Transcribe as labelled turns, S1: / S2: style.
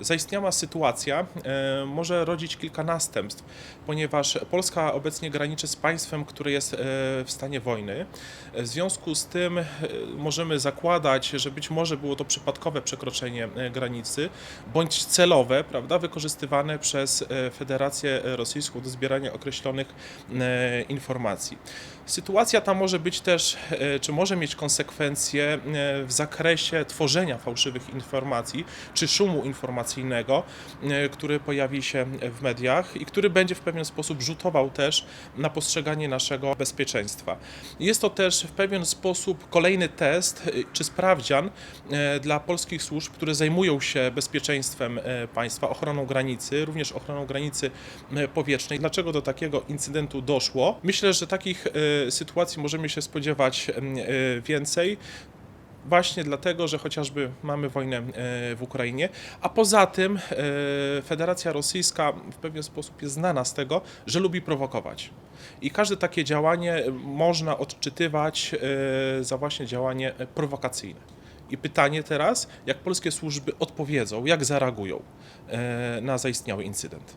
S1: Zaistniała sytuacja e, może rodzić kilka następstw, ponieważ Polska obecnie graniczy z państwem, które jest e, w stanie wojny. W związku z tym e, możemy zakładać, że być może było to przypadkowe przekroczenie e, granicy, bądź celowe, prawda, wykorzystywane przez e, Federację Rosyjską do zbierania określonych e, informacji. Sytuacja ta może być też, e, czy może mieć konsekwencje e, w zakresie tworzenia fałszywych informacji, czy szumu informacyjnego, e, który pojawi się w mediach i który będzie w pewien sposób rzutował też na postrzeganie naszego bezpieczeństwa. Jest to też w pewien sposób kolejny test, e, czy sprawdzian e, dla polskich służb, które zajmują się bezpieczeństwem państwa, ochroną granicy, również ochroną granicy powietrznej. Dlaczego do takiego incydentu doszło? Myślę, że takich sytuacji możemy się spodziewać więcej. Właśnie dlatego, że chociażby mamy wojnę e, w Ukrainie, a poza tym e, Federacja Rosyjska w pewien sposób jest znana z tego, że lubi prowokować. I każde takie działanie można odczytywać e, za właśnie działanie prowokacyjne. I pytanie teraz, jak polskie służby odpowiedzą, jak zareagują na zaistniały incydent.